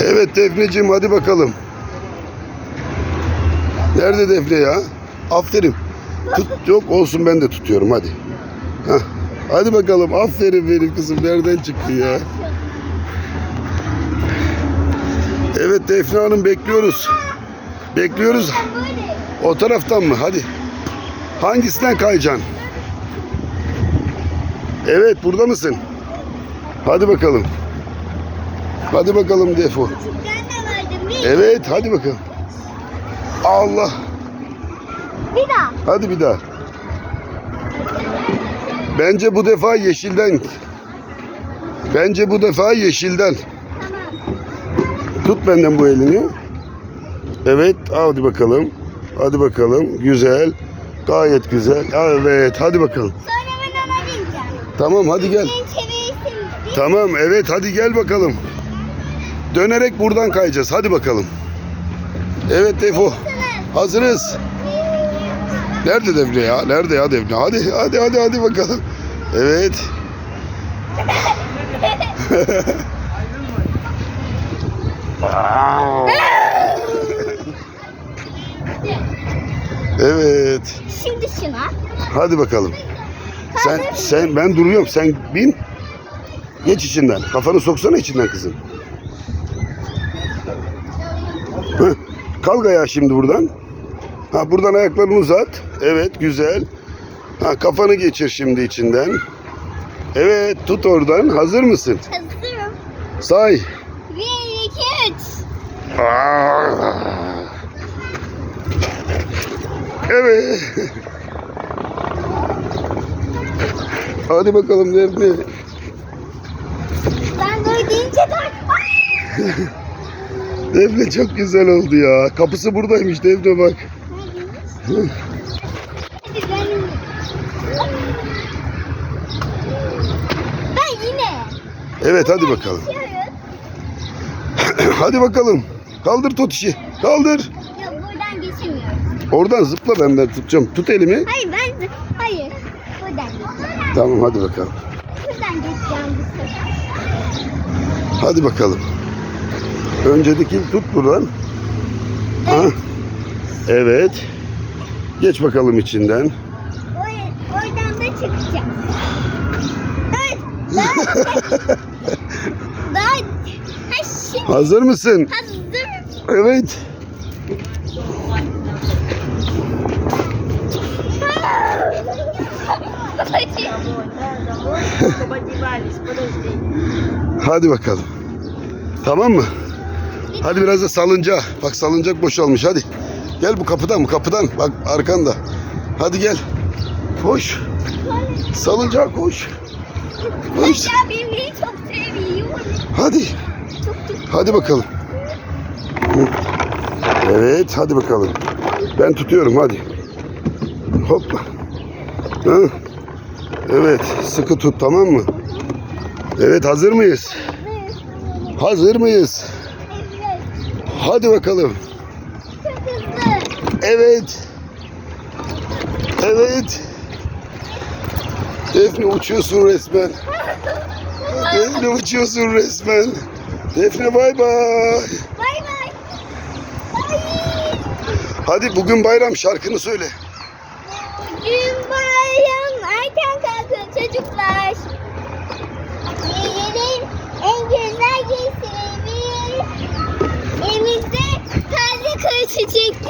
Evet Defneciğim hadi bakalım. Nerede Defne ya? Aferin. Tut, yok olsun ben de tutuyorum hadi. Hah. Hadi bakalım aferin benim kızım nereden çıktı ya? Evet Defne Hanım bekliyoruz. Bekliyoruz. O taraftan mı? Hadi. Hangisinden kayacaksın? Evet burada mısın? Hadi bakalım. Hadi bakalım Defo. Evet hadi bakalım. Allah. bir daha. Hadi bir daha. Bence bu defa yeşilden. Bence bu defa yeşilden. Tamam. Tut benden bu elini. Evet hadi bakalım. Hadi bakalım. Güzel. Gayet güzel. Evet hadi bakalım. Sonra ben ona bineceğim. Tamam hadi gel. Tamam evet hadi gel bakalım. Dönerek buradan kayacağız. Hadi bakalım. Evet Defo. Hazırız. Nerede Defne ya? Nerede ya Defne? Hadi hadi hadi hadi bakalım. Evet. evet. Şimdi şuna. Hadi bakalım. Sen sen ben duruyorum. Sen bin. Geç içinden. Kafanı soksana içinden kızım. Kalk ayağa şimdi buradan. Ha buradan ayaklarını uzat. Evet güzel. Ha kafanı geçir şimdi içinden. Evet tut oradan. Hazır mısın? Hazırım. Say. Bir, iki, üç. Aa! Evet. Hadi bakalım Defne. Ben böyle deyince de... Defne çok güzel oldu ya. Kapısı buradaymış Defne bak. Ben yine. Evet hadi bakalım. Hadi bakalım. Kaldır Totiş'i. Kaldır. Yok buradan geçemiyoruz. Oradan zıpla ben ben tutacağım. Tut elimi. Hayır ben... Hayır. Buradan. Tamam hadi bakalım. Buradan geçeceğim bu sefer. Hadi bakalım. Öncedeki tut buradan. Ha. Evet. Geç bakalım içinden. Or- Oradan da çıkacağım. Evet. Daha... Daha... Ha şimdi Hazır mısın? hazır. Evet. Подевались, подожди. Hadi bakalım. Tamam mı? Hadi biraz da salınca. Bak salıncak boşalmış hadi. Gel bu kapıdan bu kapıdan. Bak arkanda. Hadi gel. Koş. Salıncağa koş. Koş. Ya bebeği çok seviyorum. Hadi. Hadi bakalım. Evet hadi bakalım. Ben tutuyorum hadi. Hoppa. Hı. Evet sıkı tut tamam mı? Evet hazır mıyız? Hazır mıyız? Hadi bakalım. Evet. Evet. Defne uçuyorsun resmen. Defne uçuyorsun resmen. Defne bay bay. Bay bay. Hadi bugün bayram şarkını söyle. Gün bayram erken kalkın çocuklar. Yiyelim en güzel giysileri.